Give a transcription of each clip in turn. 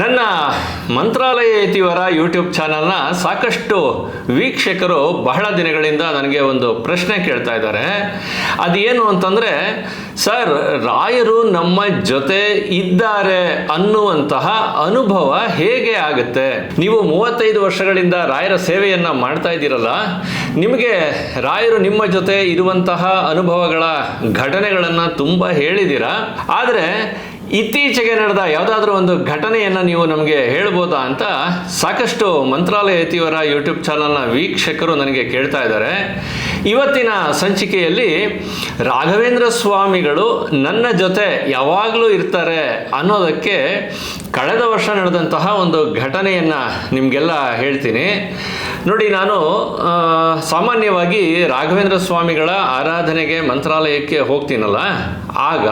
ನನ್ನ ಮಂತ್ರಾಲಯ ಇತಿವರ ಯೂಟ್ಯೂಬ್ ಚಾನಲ್ನ ಸಾಕಷ್ಟು ವೀಕ್ಷಕರು ಬಹಳ ದಿನಗಳಿಂದ ನನಗೆ ಒಂದು ಪ್ರಶ್ನೆ ಕೇಳ್ತಾ ಇದ್ದಾರೆ. ಅದೇನು ಅಂತಂದರೆ, ಸರ್, ರಾಯರು ನಮ್ಮ ಜೊತೆ ಇದ್ದಾರೆ ಅನ್ನುವಂತಹ ಅನುಭವ ಹೇಗೆ ಆಗುತ್ತೆ? ನೀವು ಮೂವತ್ತೈದು ವರ್ಷಗಳಿಂದ ರಾಯರ ಸೇವೆಯನ್ನು ಮಾಡ್ತಾ ಇದ್ದೀರಲ್ಲ, ನಿಮಗೆ ರಾಯರು ನಿಮ್ಮ ಜೊತೆ ಇರುವಂತಹ ಅನುಭವಗಳ ಘಟನೆಗಳನ್ನು ತುಂಬ ಹೇಳಿದ್ದೀರಾ? ಆದರೆ ಇತ್ತೀಚೆಗೆ ನಡೆದ ಯಾವುದಾದ್ರೂ ಒಂದು ಘಟನೆಯನ್ನು ನೀವು ನಮಗೆ ಹೇಳ್ಬೋದಾ ಅಂತ ಸಾಕಷ್ಟು ಮಂತ್ರಾಲಯ ಯತಿಯವರ ಯೂಟ್ಯೂಬ್ ಚಾನಲ್ನ ವೀಕ್ಷಕರು ನನಗೆ ಕೇಳ್ತಾ ಇದ್ದಾರೆ. ಇವತ್ತಿನ ಸಂಚಿಕೆಯಲ್ಲಿ ರಾಘವೇಂದ್ರ ಸ್ವಾಮಿಗಳು ನನ್ನ ಜೊತೆ ಯಾವಾಗಲೂ ಇರ್ತಾರೆ ಅನ್ನೋದಕ್ಕೆ ಕಳೆದ ವರ್ಷ ನಡೆದಂತಹ ಒಂದು ಘಟನೆಯನ್ನು ನಿಮಗೆಲ್ಲ ಹೇಳ್ತೀನಿ. ನೋಡಿ, ನಾನು ಸಾಮಾನ್ಯವಾಗಿ ರಾಘವೇಂದ್ರ ಸ್ವಾಮಿಗಳ ಆರಾಧನೆಗೆ ಮಂತ್ರಾಲಯಕ್ಕೆ ಹೋಗ್ತೀನಲ್ಲ. ಆಗ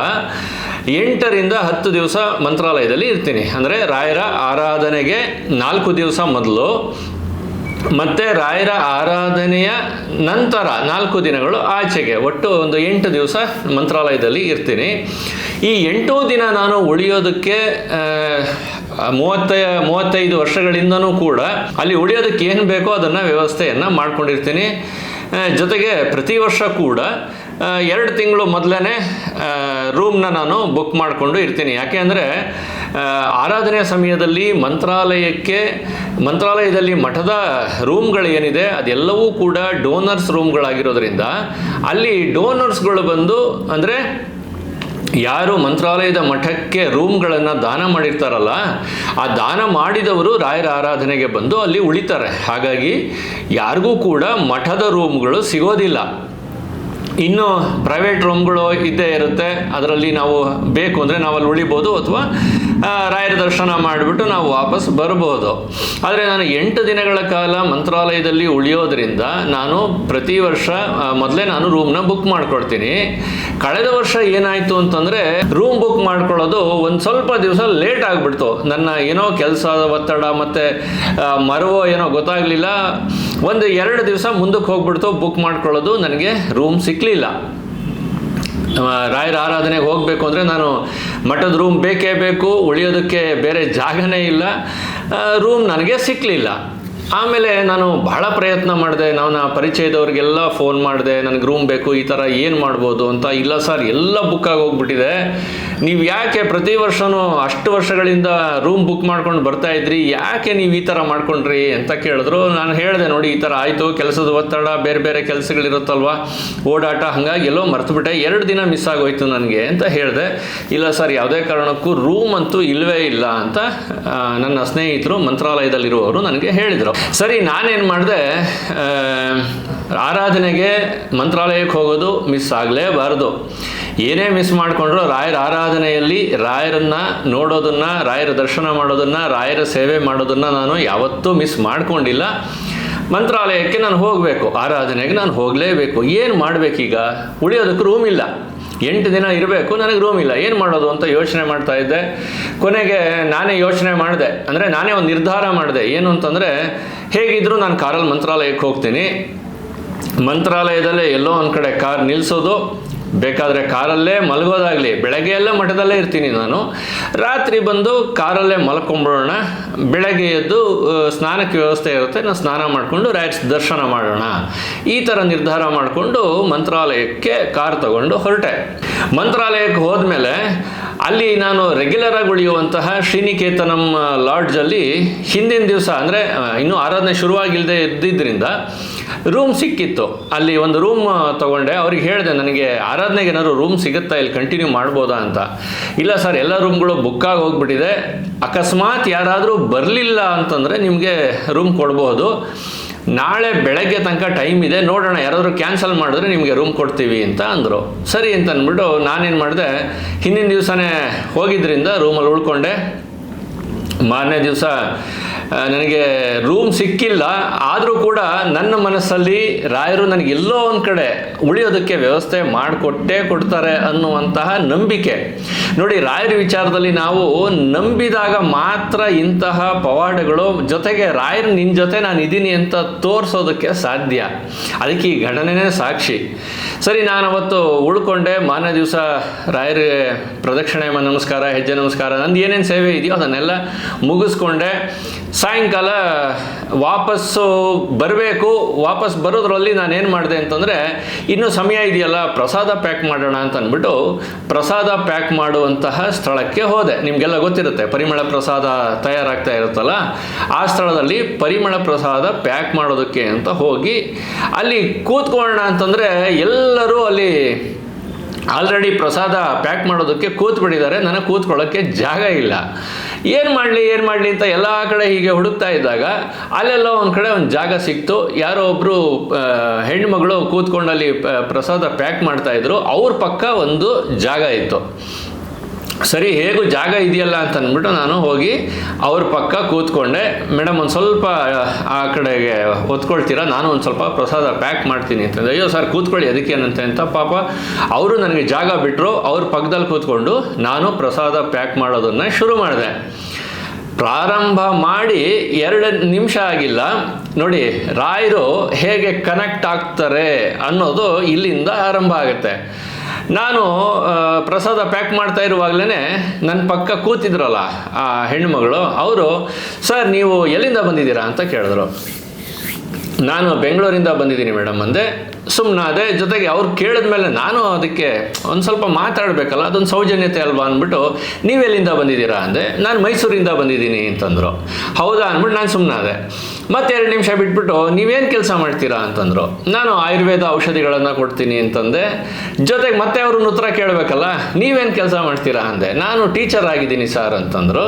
ಎಂಟರಿಂದ ಹತ್ತು ದಿವಸ ಮಂತ್ರಾಲಯದಲ್ಲಿ ಇರ್ತೀನಿ. ಅಂದರೆ ರಾಯರ ಆರಾಧನೆಗೆ ನಾಲ್ಕು ದಿವಸ ಮೊದಲು, ಮತ್ತು ರಾಯರ ಆರಾಧನೆಯ ನಂತರ ನಾಲ್ಕು ದಿನಗಳು ಆಚೆಗೆ. ಒಟ್ಟು ಒಂದು ಎಂಟು ದಿವಸ ಮಂತ್ರಾಲಯದಲ್ಲಿ ಇರ್ತೀನಿ. ಈ ಎಂಟು ದಿನ ನಾನು ಉಳಿಯೋದಕ್ಕೆ ಮೂವತ್ತ, ಮೂವತ್ತೈದು ವರ್ಷಗಳಿಂದನೂ ಕೂಡ ಅಲ್ಲಿ ಉಳಿಯೋದಕ್ಕೆ ಏನು ಬೇಕೋ ಅದನ್ನು ವ್ಯವಸ್ಥೆಯನ್ನು ಮಾಡ್ಕೊಂಡಿರ್ತೀನಿ. ಜೊತೆಗೆ ಪ್ರತಿ ವರ್ಷ ಕೂಡ ಎರಡು ತಿಂಗಳು ಮೊದಲೇ ರೂಮ್ನ ನಾನು ಬುಕ್ ಮಾಡಿಕೊಂಡು ಇರ್ತೀನಿ. ಯಾಕೆ ಅಂದರೆ ಆರಾಧನೆ ಸಮಯದಲ್ಲಿ ಮಂತ್ರಾಲಯಕ್ಕೆ, ಮಂತ್ರಾಲಯದಲ್ಲಿ ಮಠದ ರೂಮ್ಗಳು ಏನಿದೆ, ಅದೆಲ್ಲವೂ ಕೂಡ ಡೋನರ್ಸ್ ರೂಮ್ಗಳಾಗಿರೋದ್ರಿಂದ ಅಲ್ಲಿ ಡೋನರ್ಸ್ಗಳು ಬಂದು, ಅಂದರೆ, ಯಾರು ಮಂತ್ರಾಲಯದ ಮಠಕ್ಕೆ ರೂಮ್ಗಳನ್ನು ದಾನ ಮಾಡಿರ್ತಾರಲ್ಲ, ಆ ದಾನ ಮಾಡಿದವರು ರಾಯರ ಆರಾಧನೆಗೆ ಬಂದು ಅಲ್ಲಿ ಉಳಿತಾರೆ. ಹಾಗಾಗಿ, ಯಾರಿಗೂ ಕೂಡ ಮಠದ ರೂಮ್ಗಳು ಸಿಗೋದಿಲ್ಲ. ಇನ್ನು ಪ್ರೈವೇಟ್ ರೂಮ್ಗಳು ಇದ್ದೇ ಇರುತ್ತೆ. ಅದರಲ್ಲಿ ನಾವು ಬೇಕು ಅಂದರೆ ನಾವು ಅಲ್ಲಿ ಉಳಿಬೋದು ಅಥವಾ ರಾಯರ ದರ್ಶನ ಮಾಡಿಬಿಟ್ಟು ನಾವು ವಾಪಸ್ ಬರ್ಬೋದು. ಆದರೆ ನಾನು ಎಂಟು ದಿನಗಳ ಕಾಲ ಮಂತ್ರಾಲಯದಲ್ಲಿ ಉಳಿಯೋದ್ರಿಂದ ನಾನು ಪ್ರತಿ ವರ್ಷ ಮೊದಲೇ ನಾನು ರೂಮ್ನ ಬುಕ್ ಮಾಡ್ಕೊಳ್ತೀನಿ. ಕಳೆದ ವರ್ಷ ಏನಾಯಿತು ಅಂತಂದರೆ ರೂಮ್ ಬುಕ್ ಮಾಡ್ಕೊಳ್ಳೋದು ಒಂದು ಸ್ವಲ್ಪ ದಿವಸ ಲೇಟ್ ಆಗಿಬಿಡ್ತು. ನನ್ನ ಏನೋ ಕೆಲಸದ ಒತ್ತಡ ಮತ್ತು ಮರವೋ ಏನೋ ಗೊತ್ತಾಗಲಿಲ್ಲ. ಒಂದು ಎರಡು ದಿವಸ ಮುಂದಕ್ಕೆ ಹೋಗ್ಬಿಡ್ತು ಬುಕ್ ಮಾಡ್ಕೊಳ್ಳೋದು, ನನಗೆ ರೂಮ್ ಸಿಕ್ಕಲಿಲ್ಲ ರಾಯರ ಆರಾಧನೆಗೆ ಹೋಗಬೇಕು ಅಂದರೆ ನಾನು ಮಠದ ರೂಮ್ ಬೇಕೇ ಬೇಕು, ಉಳಿಯೋದಕ್ಕೆ ಬೇರೆ ಜಾಗನೇ ಇಲ್ಲ. ರೂಮ್ ನನಗೆ ಸಿಕ್ಕಲಿಲ್ಲ ಆಮೇಲೆ ನಾನು ಬಹಳ ಪ್ರಯತ್ನ ಮಾಡಿದೆ. ನನ್ನ ಪರಿಚಯದವ್ರಿಗೆಲ್ಲ ಫೋನ್ ಮಾಡಿದೆ, ನನಗೆ ರೂಮ್ ಬೇಕು, ಈ ಥರ ಏನು ಮಾಡ್ಬೋದು ಅಂತ. ಇಲ್ಲ ಸರ್, ಎಲ್ಲ ಬುಕ್ ಆಗಿ ಹೋಗ್ಬಿಟ್ಟಿದೆ. ನೀವು ಯಾಕೆ ಪ್ರತಿ ವರ್ಷವೂ ಅಷ್ಟು ವರ್ಷಗಳಿಂದ ರೂಮ್ ಬುಕ್ ಮಾಡ್ಕೊಂಡು ಬರ್ತಾ ಇದ್ರಿ? ಯಾಕೆ ನೀವು ಈ ಥರ ಮಾಡ್ಕೊಂಡ್ರಿ ಅಂತ ಕೇಳಿದ್ರು. ನಾನು ಹೇಳಿದೆ, ನೋಡಿ, ಈ ಥರ ಆಯಿತು. ಕೆಲಸದ ಒತ್ತಡ, ಬೇರೆ ಬೇರೆ ಕೆಲಸಗಳಿರುತ್ತಲ್ವ? ಓಡಾಟ, ಹಾಗಾಗಿ ಎಲ್ಲೋ ಮರ್ತುಬಿಟ್ಟೆ. ಎರಡು ದಿನ ಮಿಸ್ ಆಗೋಯ್ತು ನನಗೆ ಅಂತ ಹೇಳಿದೆ. ಇಲ್ಲ ಸರ್, ಯಾವುದೇ ಕಾರಣಕ್ಕೂ ರೂಮ್ ಅಂತೂ ಇಲ್ಲವೇ ಇಲ್ಲ ಅಂತ ನನ್ನ ಸ್ನೇಹಿತರು ಮಂತ್ರಾಲಯದಲ್ಲಿರುವವರು ನನಗೆ ಹೇಳಿದರು. ಸರಿ, ನಾನೇನು ಮಾಡಿದೆ ಆರಾಧನೆಗೆ ಮಂತ್ರಾಲಯಕ್ಕೆ ಹೋಗೋದು ಮಿಸ್ ಆಗಲೇಬಾರ್ದು. ಏನೇ ಮಿಸ್ ಮಾಡಿಕೊಂಡ್ರು ರಾಯರ ಆರಾಧನೆಯಲ್ಲಿ ರಾಯರನ್ನ ನೋಡೋದನ್ನು, ರಾಯರ ದರ್ಶನ ಮಾಡೋದನ್ನು, ರಾಯರ ಸೇವೆ ಮಾಡೋದನ್ನು ನಾನು ಯಾವತ್ತೂ ಮಿಸ್ ಮಾಡಿಕೊಂಡಿಲ್ಲ. ಮಂತ್ರಾಲಯಕ್ಕೆ ನಾನು ಹೋಗಬೇಕು, ಆರಾಧನೆಗೆ ನಾನು ಹೋಗಲೇಬೇಕು. ಏನು ಮಾಡಬೇಕೀಗ? ಉಳಿಯೋದಕ್ಕೆ ರೂಮ್ ಇಲ್ಲ. ಎಂಟು ದಿನ ಇರಬೇಕು, ನನಗೆ ರೂಮ್ ಇಲ್ಲ. ಏನು ಮಾಡೋದು ಅಂತ ಯೋಚನೆ ಮಾಡ್ತಾ ಇದ್ದೆ. ಕೊನೆಗೆ ನಾನೇ ಯೋಚನೆ ಮಾಡಿದೆ. ಅಂದರೆ ನಾನೇ ಒಂದು ನಿರ್ಧಾರ ಮಾಡಿದೆ. ಏನು ಅಂತಂದರೆ ಹೇಗಿದ್ದರೂ ನಾನು ಕಾರಲ್ಲಿ ಮಂತ್ರಾಲಯಕ್ಕೆ ಹೋಗ್ತೀನಿ. ಮಂತ್ರಾಲಯದಲ್ಲೇ ಎಲ್ಲೋ ಒಂದು ಕಡೆ ಕಾರ್ ನಿಲ್ಲಿಸೋದು ಬೇಕಾದರೆ ಕಾರಲ್ಲೇ ಮಲಗೋದಾಗಲಿ ಬೆಳಗ್ಗೆ ಎಲ್ಲ ಮಠದಲ್ಲೇ ಇರ್ತೀನಿ ನಾನು. ರಾತ್ರಿ ಬಂದು ಕಾರಲ್ಲೇ ಮಲ್ಕೊಂಬಿಡೋಣ, ಬೆಳಗ್ಗೆ ಎದ್ದು ಸ್ನಾನಕ್ಕೆ ವ್ಯವಸ್ಥೆ ಇರುತ್ತೆ, ನಾನು ಸ್ನಾನ ಮಾಡಿಕೊಂಡು ರಾಯರ್ಸ್ ದರ್ಶನ ಮಾಡೋಣ. ಈ ಥರ ನಿರ್ಧಾರ ಮಾಡಿಕೊಂಡು ಮಂತ್ರಾಲಯಕ್ಕೆ ಕಾರ್ ತಗೊಂಡು ಹೊರಟೆ. ಮಂತ್ರಾಲಯಕ್ಕೆ ಹೋದ್ಮೇಲೆ ಅಲ್ಲಿ ನಾನು ರೆಗ್ಯುಲರ್ ಆಗಿ ಉಳಿಯುವಂತಹ ಶ್ರೀನಿಕೇತನಂ ಲಾಡ್ಜಲ್ಲಿ ಹಿಂದಿನ ದಿವಸ, ಅಂದರೆ ಇನ್ನೂ ಆರಾಧನೆ ಶುರುವಾಗಿಲ್ಲದೆ ಇದ್ದಿದ್ದರಿಂದ ರೂಮ್ ಸಿಕ್ಕಿತ್ತು. ಅಲ್ಲಿ ಒಂದು ರೂಮ್ ತಗೊಂಡೆ. ಅವ್ರಿಗೆ ಹೇಳಿದೆ, ನನಗೆ ಆರಾಧನೆಗೆ ಏನಾದ್ರು ರೂಮ್ ಸಿಗುತ್ತಾ? ಇಲ್ಲಿ ಕಂಟಿನ್ಯೂ ಮಾಡ್ಬೋದಾ? ಅಂತ. ಇಲ್ಲ ಸರ್, ಎಲ್ಲ ರೂಮ್ಗಳು ಬುಕ್ ಆಗಿ ಹೋಗ್ಬಿಟ್ಟಿದೆ. ಅಕಸ್ಮಾತ್ ಯಾರಾದರೂ ಬರಲಿಲ್ಲ ಅಂತಂದರೆ ನಿಮಗೆ ರೂಮ್ ಕೊಡ್ಬೋದು. ನಾಳೆ ಬೆಳಗ್ಗೆ ತನಕ ಟೈಮ್ ಇದೆ, ನೋಡೋಣ, ಯಾರಾದರೂ ಕ್ಯಾನ್ಸಲ್ ಮಾಡಿದ್ರೆ ನಿಮಗೆ ರೂಮ್ ಕೊಡ್ತೀವಿ ಅಂತ ಅಂದರು. ಸರಿ ಅಂತ ಅಂದ್ಬಿಟ್ಟು ನಾನೇನು ಮಾಡಿದೆ, ಹಿಂದಿನ ದಿವಸನೇ ಹೋಗಿದ್ದರಿಂದ ರೂಮಲ್ಲಿ ಉಳ್ಕೊಂಡೆ. ಮಾರನೇ ದಿವಸ ನನಗೆ ರೂಮ್ ಸಿಕ್ಕಿಲ್ಲ. ಆದರೂ ಕೂಡ ನನ್ನ ಮನಸ್ಸಲ್ಲಿ ರಾಯರು ನನಗೆ ಎಲ್ಲೋ ಒಂದು ಕಡೆ ಉಳಿಯೋದಕ್ಕೆ ವ್ಯವಸ್ಥೆ ಮಾಡಿಕೊಟ್ಟೇ ಕೊಡ್ತಾರೆ ಅನ್ನುವಂತಹ ನಂಬಿಕೆ. ನೋಡಿ, ರಾಯರ ವಿಚಾರದಲ್ಲಿ ನಾವು ನಂಬಿದಾಗ ಮಾತ್ರ ಇಂತಹ ಪವಾಡಗಳು ಜೊತೆಗೆ ರಾಯರು ನಿನ್ನ ಜೊತೆ ನಾನು ಇದ್ದೀನಿ ಅಂತ ತೋರಿಸೋದಕ್ಕೆ ಸಾಧ್ಯ. ಅದಕ್ಕೆ ಈ ಘಟನೆನೇ ಸಾಕ್ಷಿ. ಸರಿ, ನಾನು ಅವತ್ತು ಉಳ್ಕೊಂಡೆ. ಮಾನ ದಿವಸ ರಾಯರ ಪ್ರದಕ್ಷಿಣೆ ನಮಸ್ಕಾರ, ಹೆಜ್ಜೆ ನಮಸ್ಕಾರ. ನಂದು ಏನೇನು ಸೇವೆ ಇದೆಯೋ ಅದನ್ನೆಲ್ಲ ಮುಗಿಸ್ಕೊಂಡೆ. ಸಾಯಂಕಾಲ ವಾಪಸ್ಸು ಬರಬೇಕು, ವಾಪಸ್ ಬರೋದ್ರಲ್ಲಿ ನಾನು ಏನು ಮಾಡಿದೆ ಅಂತಂದರೆ, ಇನ್ನೂ ಸಮಯ ಇದೆಯಲ್ಲ, ಪ್ರಸಾದ ಪ್ಯಾಕ್ ಮಾಡೋಣ ಅಂತ ಅಂದ್ಬಿಟ್ಟು ಪ್ರಸಾದ ಪ್ಯಾಕ್ ಮಾಡುವಂತಹ ಸ್ಥಳಕ್ಕೆ ಹೋದೆ. ನಿಮಗೆಲ್ಲ ಗೊತ್ತಿರುತ್ತೆ, ಪರಿಮಳ ಪ್ರಸಾದ ತಯಾರಾಗ್ತಾ ಇರುತ್ತಲ್ಲ, ಆ ಸ್ಥಳದಲ್ಲಿ ಪರಿಮಳ ಪ್ರಸಾದ ಪ್ಯಾಕ್ ಮಾಡೋದಕ್ಕೆ ಅಂತ ಹೋಗಿ, ಅಲ್ಲಿ ಕೂತ್ಕೊಳ್ಳೋಣ ಅಂತಂದರೆ ಎಲ್ಲರೂ ಅಲ್ಲಿ ಆಲ್ರೆಡಿ ಪ್ರಸಾದ ಪ್ಯಾಕ್ ಮಾಡೋದಕ್ಕೆ ಕೂತ್ಬಿಟ್ಟಿದ್ದಾರೆ. ನನಗೆ ಕೂತ್ಕೊಳ್ಳೋಕ್ಕೆ ಜಾಗ ಇಲ್ಲ. ಏನು ಮಾಡಲಿ ಏನು ಮಾಡಲಿ ಅಂತ ಎಲ್ಲ ಕಡೆ ಹೀಗೆ ಹುಡುಕ್ತಾ ಇದ್ದಾಗ ಅಲ್ಲೆಲ್ಲ ಒಂದು ಕಡೆ ಒಂದು ಜಾಗ ಸಿಕ್ತು. ಯಾರೋ ಒಬ್ಬರು ಹೆಣ್ಮಗಳು ಕೂತ್ಕೊಂಡಲ್ಲಿ ಪ್ರಸಾದ ಪ್ಯಾಕ್ ಮಾಡ್ತಾಯಿದ್ರು ಅವ್ರ ಪಕ್ಕ ಒಂದು ಜಾಗ ಇತ್ತು. ಸರಿ, ಹೇಗೂ ಜಾಗ ಇದೆಯಲ್ಲ ಅಂತ ಅಂದ್ಬಿಟ್ಟು ನಾನು ಹೋಗಿ ಅವ್ರ ಪಕ್ಕ ಕೂತ್ಕೊಂಡೆ. ಮೇಡಮ್, ಒಂದು ಸ್ವಲ್ಪ, ಆ ಕಡೆಗೆ ಒತ್ಕೊಳ್ತೀರಾ ನಾನು ಒಂದು ಸ್ವಲ್ಪ ಪ್ರಸಾದ ಪ್ಯಾಕ್ ಮಾಡ್ತೀನಿ. ಅಂತಂದರೆ ಅಯ್ಯೋ ಸರ್, ಕೂತ್ಕೊಳ್ಳಿ ಅದಕ್ಕೇನಂತೆ ಅಂತ ಪಾಪ ಅವರು ನನಗೆ ಜಾಗ ಬಿಟ್ಟರು ಅವ್ರ ಪಕ್ಕದಲ್ಲಿ ಕೂತ್ಕೊಂಡು ನಾನು ಪ್ರಸಾದ ಪ್ಯಾಕ್ ಮಾಡೋದನ್ನು ಶುರು ಮಾಡಿದೆ. ಪ್ರಾರಂಭ ಮಾಡಿ ಎರಡು ನಿಮಿಷ ಆಗಿಲ್ಲ. ನೋಡಿ, ರಾಯರು ಹೇಗೆ ಕನೆಕ್ಟ್ ಆಗ್ತಾರೆ ಅನ್ನೋದು ಇಲ್ಲಿಂದ ಆರಂಭ ಆಗುತ್ತೆ. ನಾನು ಪ್ರಸಾದ ಪ್ಯಾಕ್ ಮಾಡ್ತಾ ಇರುವಾಗಲೇ ನನ್ನ ಪಕ್ಕ ಕೂತಿದ್ರಲ್ಲ ಆ ಹೆಣ್ಮಗಳು ಅವರು, ಸರ್, ನೀವು ಎಲ್ಲಿಂದ ಬಂದಿದ್ದೀರಾ? ಅಂತ ಕೇಳಿದ್ರು. ನಾನು ಬೆಂಗಳೂರಿಂದ ಬಂದಿದ್ದೀನಿ ಮೇಡಮ್ ಅಂದೆ. ಸುಮ್ಮನಾದೆ ಜೊತೆಗೆ ಅವ್ರು ಕೇಳಿದ್ಮೇಲೆ ನಾನು ಅದಕ್ಕೆ ಒಂದು ಸ್ವಲ್ಪ ಮಾತಾಡಬೇಕಲ್ಲ, ಅದೊಂದು ಸೌಜನ್ಯತೆ ಅಲ್ವಾ ಅಂದ್ಬಿಟ್ಟು, ನೀವೆಲ್ಲಿಂದ ಬಂದಿದ್ದೀರಾ? ಅಂದೆ. ನಾನು ಮೈಸೂರಿಂದ ಬಂದಿದ್ದೀನಿ ಅಂತಂದರು. ಹೌದಾ ಅಂದ್ಬಿಟ್ಟು ನಾನು ಸುಮ್ಮನಾದೆ ಮತ್ತೆ ಎರಡು ನಿಮಿಷ ಬಿಟ್ಬಿಟ್ಟು ನೀವೇನು ಕೆಲಸ ಮಾಡ್ತೀರಾ ಅಂತಂದರು. ನಾನು ಆಯುರ್ವೇದ ಔಷಧಿಗಳನ್ನು ಕೊಡ್ತೀನಿ ಅಂತಂದೆ. ಜೊತೆಗೆ ಮತ್ತೆ ಅವ್ರನ್ನ ಉತ್ತರ ಕೇಳಬೇಕಲ್ಲ, ನೀವೇನು ಕೆಲಸ ಮಾಡ್ತೀರಾ ಅಂದೆ. ನಾನು ಟೀಚರ್ ಆಗಿದ್ದೀನಿ ಸರ್ ಅಂತಂದರು.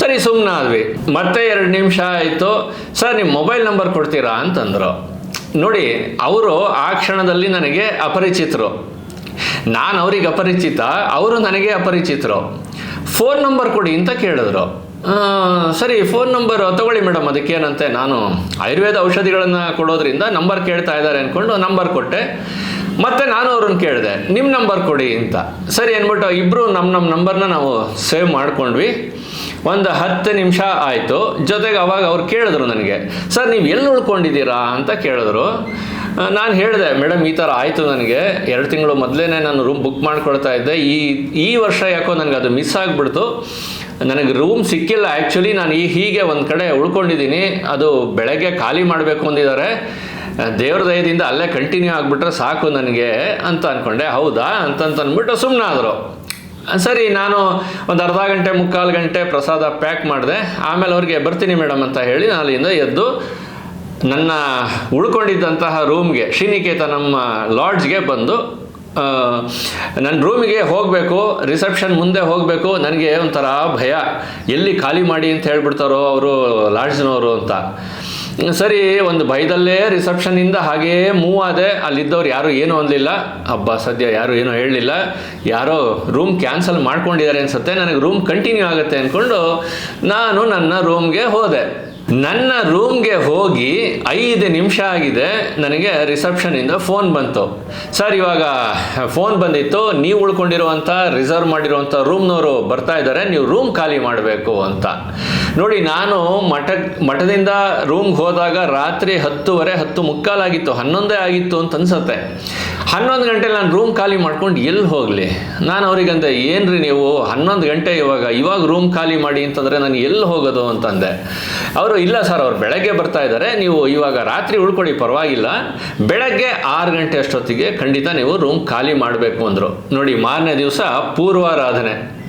ಸರಿ ಸುಮ್ಮನಾದ್ವಿ ಮತ್ತೆ ಎರಡು ನಿಮಿಷ ಆಯಿತು. ಸರ್ ನಿಮ್ಮ ಮೊಬೈಲ್ ನಂಬರ್ ಕೊಡ್ತೀರಾ ಅಂತಂದರು. ನೋಡಿ, ಅವರು ಆ ಕ್ಷಣದಲ್ಲಿ ನನಗೆ ಅಪರಿಚಿತರು. ನಾನು ಅವ್ರಿಗೆ ಅಪರಿಚಿತ, ಅವರು ನನಗೆ ಅಪರಿಚಿತರು. ಫೋನ್ ನಂಬರ್ ಕೊಡಿ ಅಂತ ಕೇಳಿದ್ರು. ಸರಿ ಫೋನ್ ನಂಬರ್ ತಗೊಳ್ಳಿ ಮೇಡಮ್ ಅದಕ್ಕೇನಂತೆ ನಾನು ಆಯುರ್ವೇದ ಔಷಧಿಗಳನ್ನು ಕೊಡೋದ್ರಿಂದ ನಂಬರ್ ಕೇಳ್ತಾ ಇದ್ದಾರೆ ಅಂದ್ಕೊಂಡು ನಂಬರ್ ಕೊಟ್ಟೆ. ಮತ್ತೆ ನಾನು ಅವ್ರನ್ನ ಕೇಳಿದೆ ನಿಮ್ಮ ನಂಬರ್ ಕೊಡಿ ಅಂತ. ಸರಿ ಅಂದ್ಬಿಟ್ಟು ಇಬ್ಬರು ನಮ್ಮ ನಮ್ಮ ನಂಬರ್ನ ನಾವು ಸೇವ್ ಮಾಡ್ಕೊಂಡ್ವಿ. ಒಂದು ಹತ್ತು ನಿಮಿಷ ಆಯಿತು. ಜೊತೆಗೆ ಅವಾಗ ಅವ್ರು ಕೇಳಿದ್ರು ನನಗೆ, ಸರ್, ನೀವು ಎಲ್ಲಿ ಉಳ್ಕೊಂಡಿದ್ದೀರಾ? ಅಂತ ಕೇಳಿದ್ರು. ನಾನು ಹೇಳಿದೆ, ಮೇಡಮ್, ಈ ಥರ ಆಯಿತು ನನಗೆ. ಎರಡು ತಿಂಗಳು ಮೊದಲೇ ನಾನು ರೂಮ್ ಬುಕ್ ಮಾಡ್ಕೊಳ್ತಾ ಇದ್ದೆ. ಈ ಈ ವರ್ಷ ಯಾಕೋ ನನಗೆ ಅದು ಮಿಸ್ ಆಗಿಬಿಡ್ತು. ನನಗೆ ರೂಮ್ ಸಿಕ್ಕಿಲ್ಲ. ಆ್ಯಕ್ಚುಲಿ ನಾನು ಈ ಹೀಗೆ ಒಂದು ಕಡೆ ಉಳ್ಕೊಂಡಿದ್ದೀನಿ. ಅದು ಬೆಳಗ್ಗೆ ಖಾಲಿ ಮಾಡಬೇಕು ಅಂದಿದ್ದಾರೆ. ದೇವ್ರ ದಯದಿಂದ ಅಲ್ಲೇ ಕಂಟಿನ್ಯೂ ಆಗಿಬಿಟ್ರೆ ಸಾಕು ನನಗೆ ಅಂತ ಅಂದ್ಕೊಂಡೆ ಹೌದಾ? ಅಂತಂತನ್ಬಿಟ್ಟು ಸುಮ್ಮನಾದರು ಸರಿ, ನಾನು ಒಂದು ಅರ್ಧ ಗಂಟೆ, ಮುಕ್ಕಾಲು ಗಂಟೆ ಪ್ರಸಾದ ಪ್ಯಾಕ್ ಮಾಡಿದೆ. ಆಮೇಲೆ ಅವ್ರಿಗೆ ಬರ್ತೀನಿ ಮೇಡಮ್ ಅಂತ ಹೇಳಿ ನಾನು ಅಲ್ಲಿಂದ ಎದ್ದು ನನ್ನ ಉಳ್ಕೊಂಡಿದ್ದಂತಹ ರೂಮ್ಗೆ ಶ್ರೀನಿಕೇತ ನಮ್ಮ ಲಾಡ್ಜ್ಗೆ ಬಂದು ನನ್ನ ರೂಮಿಗೆ ಹೋಗಬೇಕು ರಿಸೆಪ್ಷನ್ ಮುಂದೆ ಹೋಗಬೇಕು, ನನಗೆ ಒಂಥರ ಭಯ. ಎಲ್ಲಿ ಖಾಲಿ ಮಾಡಿ ಅಂತ ಹೇಳ್ಬಿಡ್ತಾರೋ ಅವರು, ಲಾಡ್ಜ್ನವರು ಅಂತ. ಸರಿ, ಒಂದು ಭಯದಲ್ಲೇ ರಿಸೆಪ್ಷನಿಂದ ಹಾಗೇ ಮೂವ್ ಆದೆ. ಅಲ್ಲಿದ್ದವ್ರು ಯಾರು ಏನೂ ಅನ್ನಲಿಲ್ಲ ಹಬ್ಬ ಸದ್ಯ ಯಾರು ಏನೂ ಹೇಳಲಿಲ್ಲ. ಯಾರೋ ರೂಮ್ ಕ್ಯಾನ್ಸಲ್ ಮಾಡ್ಕೊಂಡಿದ್ದಾರೆ ಅನಿಸುತ್ತೆ. ನನಗೆ ರೂಮ್ ಕಂಟಿನ್ಯೂ ಆಗುತ್ತೆ ಅಂದ್ಕೊಂಡು ನಾನು ನನ್ನ ರೂಮ್ಗೆ ಹೋದೆ. ನನ್ನ ರೂಮ್ಗೆ ಹೋಗಿ ಐದು ನಿಮಿಷ ಆಗಿದೆ. ನನಗೆ ರಿಸೆಪ್ಷನಿಂದ ಫೋನ್ ಬಂತು. ಸರ್, ಇವಾಗ ಫೋನ್ ಬಂದಿತ್ತು. ನೀವು ಉಳ್ಕೊಂಡಿರುವಂಥ ರಿಸರ್ವ್ ಮಾಡಿರುವಂಥ ರೂಮ್ನವರು ಬರ್ತಾ ಇದ್ದಾರೆ. ನೀವು ರೂಮ್ ಖಾಲಿ ಮಾಡಬೇಕು ಅಂತ. ನೋಡಿ, ನಾನು ಮಠ, ಮಠದಿಂದ ರೂಮ್ಗೆ ಹೋದಾಗ ರಾತ್ರಿ ಹತ್ತುವರೆ, ಹತ್ತು ಮುಕ್ಕಾಲಾಗಿತ್ತು. ಹನ್ನೊಂದೇ ಆಗಿತ್ತು ಅಂತ ಅನ್ಸತ್ತೆ. ಹನ್ನೊಂದು ಗಂಟೆಲಿ ನಾನು ರೂಮ್ ಖಾಲಿ ಮಾಡ್ಕೊಂಡು ಎಲ್ಲಿ ಹೋಗಲಿ? ನಾನು ಅವ್ರಿಗಂದೆ, ಏನ್ರಿ ನೀವು? ಹನ್ನೊಂದು ಗಂಟೆ ಇವಾಗ ಇವಾಗ ರೂಮ್ ಖಾಲಿ ಮಾಡಿ ಅಂತಂದರೆ ನಾನು ಎಲ್ಲಿ ಹೋಗೋದು? ಅಂತಂದೆ. ಅವರು, ಇಲ್ಲ ಸರ್ ಅವ್ರು ಬೆಳಗ್ಗೆ ಬರ್ತಾ ಇದ್ದಾರೆ. ನೀವು ಇವಾಗ ರಾತ್ರಿ ಉಳ್ಕೊಳ್ಳಿ ಪರವಾಗಿಲ್ಲ. ಬೆಳಗ್ಗೆ ಆರು ಗಂಟೆ ಅಷ್ಟೊತ್ತಿಗೆ ಖಂಡಿತ ನೀವು ರೂಮ್ ಖಾಲಿ ಮಾಡಬೇಕು ಅಂದರು. ನೋಡಿ, ಮಾರನೇ ದಿವಸ ಪೂರ್ವಾರಾಧನೆ.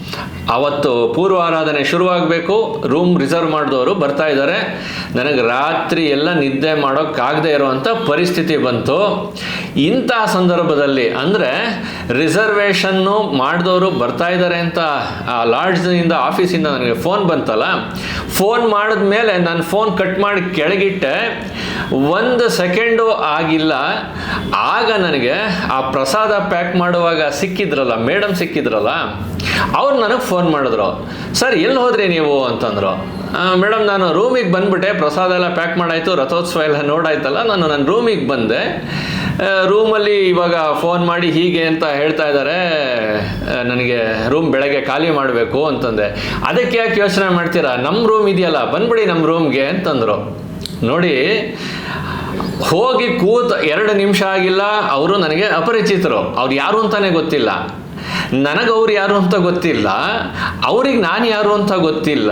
ಅವತ್ತು ಪೂರ್ವಾರಾಧನೆ ಶುರುವಾಗಬೇಕು ರೂಮ್ ರಿಸರ್ವ್ ಮಾಡಿದವರು ಬರ್ತಾ ಇದ್ದಾರೆ. ನನಗೆ ರಾತ್ರಿ ಎಲ್ಲ ನಿದ್ದೆ ಮಾಡೋಕ್ಕಾಗದೆ ಇರುವಂಥ ಪರಿಸ್ಥಿತಿ ಬಂತು. ಇಂಥ ಸಂದರ್ಭದಲ್ಲಿ ಅಂದರೆ ರಿಸರ್ವೇಷನ್ನು ಮಾಡಿದವರು ಬರ್ತಾ ಇದ್ದಾರೆ ಅಂತ ಆ ಲಾಡ್ಜ್ನಿಂದ ಆಫೀಸಿಂದ ನನಗೆ ಫೋನ್ ಬಂತಲ್ಲ. ಫೋನ್ ಮಾಡಿದ ಮೇಲೆ ನಾನು ಫೋನ್ ಕಟ್ ಮಾಡಿ ಕೆಳಗಿಟ್ಟೆ. ಒಂದು ಸೆಕೆಂಡು ಆಗಿಲ್ಲ. ಆಗ ನನಗೆ ಆ ಪ್ರಸಾದ ಪ್ಯಾಕ್ ಮಾಡುವಾಗ ಸಿಕ್ಕಿದ್ರಲ್ಲ ಮೇಡಮ್ ಸಿಕ್ಕಿದ್ರಲ್ಲ ಅವ್ರು ನನಗೆ ಫೋನ್ ಮಾಡಿದ್ರು, ಸರ್, ಎಲ್ಲಿ ಹೋದ್ರಿ ನೀವು? ಅಂತಂದರು. ಮೇಡಮ್, ನಾನು ರೂಮಿಗೆ ಬಂದ್ಬಿಟ್ಟೆ, ಪ್ರಸಾದ ಎಲ್ಲ ಪ್ಯಾಕ್ ಮಾಡಾಯಿತು, ರಥೋತ್ಸವ ಎಲ್ಲ ನೋಡಾಯ್ತಲ್ಲ, ನಾನು ನನ್ನ ರೂಮಿಗೆ ಬಂದೆ. ರೂಮಲ್ಲಿ ಇವಾಗ ಫೋನ್ ಮಾಡಿ ಹೀಗೆ ಅಂತ ಹೇಳ್ತಾ ಇದ್ದಾರೆ ನನಗೆ ರೂಮ್ ಬೆಳಗ್ಗೆ ಖಾಲಿ ಮಾಡಬೇಕು ಅಂತಂದೆ. ಅದಕ್ಕೆ ಯಾಕೆ ಯೋಚನೆ ಮಾಡ್ತೀರಾ? ನಮ್ಮ ರೂಮ್ ಇದೆಯಲ್ಲ, ಬಂದ್ಬಿಡಿ ನಮ್ಮ ರೂಮ್ಗೆ ಅಂತಂದರು. ನೋಡಿ, ಹೋಗಿ ಕೂತ್ ಎರಡು ನಿಮಿಷ ಆಗಿಲ್ಲ, ಅವರು ನನಗೆ ಅಪರಿಚಿತರು. ಅವ್ರು ಯಾರು ಅಂತಾನೆ ಗೊತ್ತಿಲ್ಲ. ನನಗೆ ಅವ್ರು ಯಾರು ಅಂತ ಗೊತ್ತಿಲ್ಲ, ಅವ್ರಿಗೆ ನಾನು ಯಾರು ಅಂತ ಗೊತ್ತಿಲ್ಲ,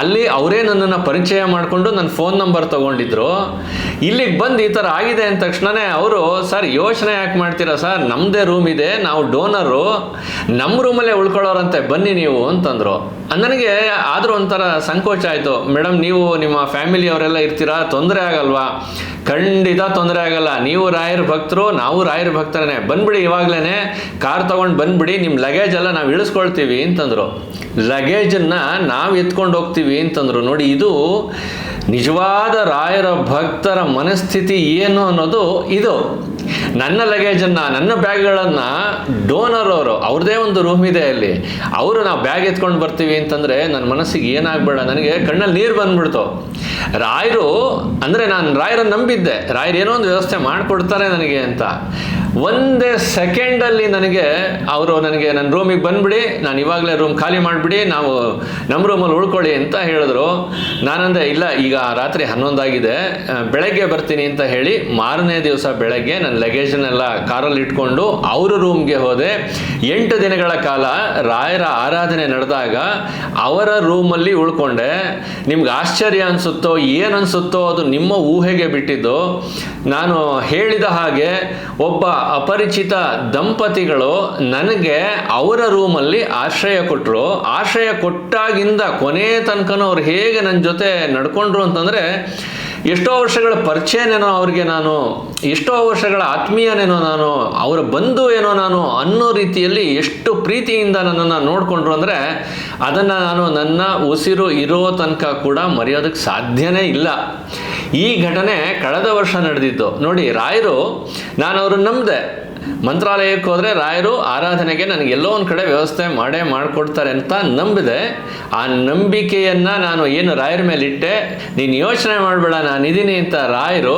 ಅಲ್ಲಿ ಅವರೇ ನನ್ನನ್ನು ಪರಿಚಯ ಮಾಡಿಕೊಂಡು ನನ್ನ ಫೋನ್ ನಂಬರ್ ತಗೊಂಡಿದ್ರು. ಇಲ್ಲಿಗೆ ಬಂದು ಈ ಥರ ಆಗಿದೆ ಅಂದ ತಕ್ಷಣವೇ ಅವರು, ಸರ್, ಯೋಚನೆ ಯಾಕೆ ಮಾಡ್ತೀರಾ ಸರ್? ನಮ್ಮದೇ ರೂಮ್ ಇದೆ, ನಾವು ಡೋನರು ನಮ್ಮ ರೂಮಲ್ಲೇ ಉಳ್ಕೊಳ್ಳೋರಂತೆ, ಬನ್ನಿ ನೀವು ಅಂತಂದರು. ನನಗೆ ಆದರೂ ಒಂಥರ ಸಂಕೋಚ ಆಯಿತು. ಮೇಡಮ್ ನೀವು ನಿಮ್ಮ ಫ್ಯಾಮಿಲಿ ಅವರೆಲ್ಲ ಇರ್ತೀರಾ? ತೊಂದರೆ ಆಗಲ್ವಾ? ಖಂಡಿತ ತೊಂದರೆ ಆಗಲ್ಲ. ನೀವು ರಾಯರ ಭಕ್ತರು, ನಾವು ರಾಯರ ಭಕ್ತರೇ ಬಂದ್ಬಿಡಿ ಇವಾಗಲೇ ಕಾರ್ ತೊಗೊಂಡು ಬಂದ್ಬಿಡಿ, ನಿಮ್ಮ ಲಗೇಜ್ ಎಲ್ಲ ನಾವು ಇಳಿಸ್ಕೊಳ್ತೀವಿ ಅಂತಂದರು. ಲಗೇಜನ್ನು ನಾವು ಎತ್ಕೊಂಡು ಹೋಗ್ತೀವಿ ಅಂತಂದರು. ನೋಡಿ, ಇದು ನಿಜವಾದ ರಾಯರ ಭಕ್ತರ ಮನಸ್ಥಿತಿ ಏನು ಅನ್ನೋದು ಇದು. ನನ್ನ ಲಗೇಜನ್ನು ನನ್ನ ಬ್ಯಾಗ್ಗಳನ್ನು ಡೋನರ್ ಅವರು ಅವ್ರದ್ದೇ ಒಂದು ರೂಮ್ ಇದೆ ಅಲ್ಲಿ. ಅವರು ನಾವು ಬ್ಯಾಗ್ ಎತ್ಕೊಂಡು ಬರ್ತೀವಿ ಅಂತಂದರೆ ನನ್ನ ಮನಸ್ಸಿಗೆ ಏನಾಗಬೇಡ, ನನಗೆ ಕಣ್ಣಲ್ಲಿ ನೀರು ಬಂದ್ಬಿಡ್ತು. ರಾಯರು, ಅಂದರೆ ನಾನು ರಾಯರನ್ನು ನಂಬಿದ್ದೆ. ರಾಯರು ಏನೋ ಒಂದು ವ್ಯವಸ್ಥೆ ಮಾಡಿಕೊಡ್ತಾರೆ ನನಗೆ ಅಂತ. ಒಂದೇ ಸೆಕೆಂಡಲ್ಲಿ ನನಗೆ ಅವರು ನನಗೆ ನನ್ನ ರೂಮಿಗೆ ಬಂದ್ಬಿಡಿ, ನಾನು ಇವಾಗಲೇ ರೂಮ್ ಖಾಲಿ ಮಾಡಿಬಿಡಿ, ನಾವು ನಮ್ಮ ರೂಮಲ್ಲಿ ಉಳ್ಕೊಳ್ಳಿ ಅಂತ ಹೇಳಿದ್ರು. ನಾನಂದೆ, ಇಲ್ಲ, ಈಗ ರಾತ್ರಿ ಹನ್ನೊಂದಾಗಿದೆ ಬೆಳಗ್ಗೆ ಬರ್ತೀನಿ ಅಂತ ಹೇಳಿ ಮಾರನೇ ದಿವಸ ಬೆಳಗ್ಗೆ ನನ್ನ ಲಗೇಜನ್ನೆಲ್ಲ ಕಾರಲ್ಲಿ ಇಟ್ಕೊಂಡು ಅವರ ರೂಮ್ಗೆ ಹೋದೆ. ಎಂಟು ದಿನಗಳ ಕಾಲ ರಾಯರ ಆರಾಧನೆ ನಡೆದಾಗ ಅವರ ರೂಮಲ್ಲಿ ಉಳ್ಕೊಂಡೆ. ನಿಮ್ಗೆ ಆಶ್ಚರ್ಯ ಅನಿಸುತ್ತೋ, ಏನು ಅನಿಸುತ್ತೋ ಅದು ನಿಮ್ಮ ಊಹೆಗೆ ಬಿಟ್ಟಿದ್ದು. ನಾನು ಹೇಳಿದ ಹಾಗೆ ಒಬ್ಬ ಅಪರಿಚಿತ ದಂಪತಿಗಳು ನನಗೆ ಅವರ ರೂಮಲ್ಲಿ ಆಶ್ರಯ ಕೊಟ್ಟರು ಆಶ್ರಯ ಕೊಟ್ಟಾಗಿಂದ ಕೊನೆ ತನಕನೂ ಅವ್ರು ಹೇಗೆ ನನ್ನ ಜೊತೆ ನಡ್ಕೊಂಡ್ರು ಅಂತಂದರೆ ಎಷ್ಟೋ ವರ್ಷಗಳ ಪರಿಚಯನೇನೋ ಅವ್ರಿಗೆ ನಾನು, ಎಷ್ಟೋ ವರ್ಷಗಳ ಆತ್ಮೀಯನೇನೋ ನಾನು, ಅವರ ಬಂಧು ಏನೋ ನಾನು ಅನ್ನೋ ರೀತಿಯಲ್ಲಿ ಎಷ್ಟು ಪ್ರೀತಿಯಿಂದ ನನ್ನನ್ನು ನೋಡಿಕೊಂಡ್ರು ಅಂದರೆ ಅದನ್ನು ನಾನು ನನ್ನ ಉಸಿರು ಇರೋ ತನಕ ಕೂಡ ಮರೆಯೋದಕ್ಕೆ ಸಾಧ್ಯನೇ ಇಲ್ಲ. ಈ ಘಟನೆ ಕಳೆದ ವರ್ಷ ನಡೆದಿದ್ದು. ನೋಡಿ, ರಾಯರು ನಾನು ಅವ್ರನ್ನ ನಂಬಿದೆ. ಮಂತ್ರಾಲಯಕ್ಕೆ ಹೋದರೆ ರಾಯರು ಆರಾಧನೆಗೆ ನನಗೆ ಎಲ್ಲೋ ಒಂದು ಕಡೆ ವ್ಯವಸ್ಥೆ ಮಾಡೇ ಮಾಡಿಕೊಡ್ತಾರೆ ಅಂತ ನಂಬಿದೆ. ಆ ನಂಬಿಕೆಯನ್ನು ನಾನು ಏನು ರಾಯರ ಮೇಲೆ ಇಟ್ಟೆ, ನೀನು ಯೋಚನೆ ಮಾಡಬೇಡ ನಾನಿದ್ದೀನಿ ಅಂತ ರಾಯರು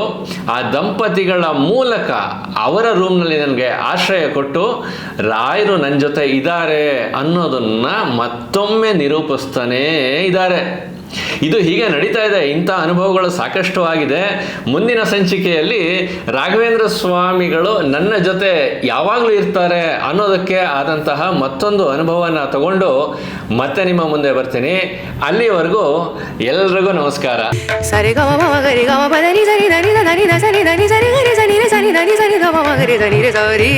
ಆ ದಂಪತಿಗಳ ಮೂಲಕ ಅವರ ರೂಮ್ನಲ್ಲಿ ನನಗೆ ಆಶ್ರಯ ಕೊಟ್ಟು, ರಾಯರು ನನ್ನ ಜೊತೆ ಇದ್ದಾರೆ ಅನ್ನೋದನ್ನು ಮತ್ತೊಮ್ಮೆ ನಿರೂಪಿಸ್ತಾನೇ ಇದ್ದಾರೆ ಇದು ಹೀಗೆ ನಡೀತಾ ಇದೆ ಇಂಥ ಅನುಭವಗಳು ಸಾಕಷ್ಟು ಆಗಿದೆ ಮುಂದಿನ ಸಂಚಿಕೆಯಲ್ಲಿ ರಾಘವೇಂದ್ರ ಸ್ವಾಮಿಗಳು ನನ್ನ ಜೊತೆ ಯಾವಾಗಲೂ ಇರ್ತಾರೆ ಅನ್ನೋದಕ್ಕೆ ಆದಂತಹ ಮತ್ತೊಂದು ಅನುಭವನ ತಗೊಂಡು ಮತ್ತೆ ನಿಮ್ಮ ಮುಂದೆ ಬರ್ತೀನಿ ಅಲ್ಲಿವರೆಗೂ ಎಲ್ರಿಗೂ ನಮಸ್ಕಾರ ಸರಿ ಸರಿ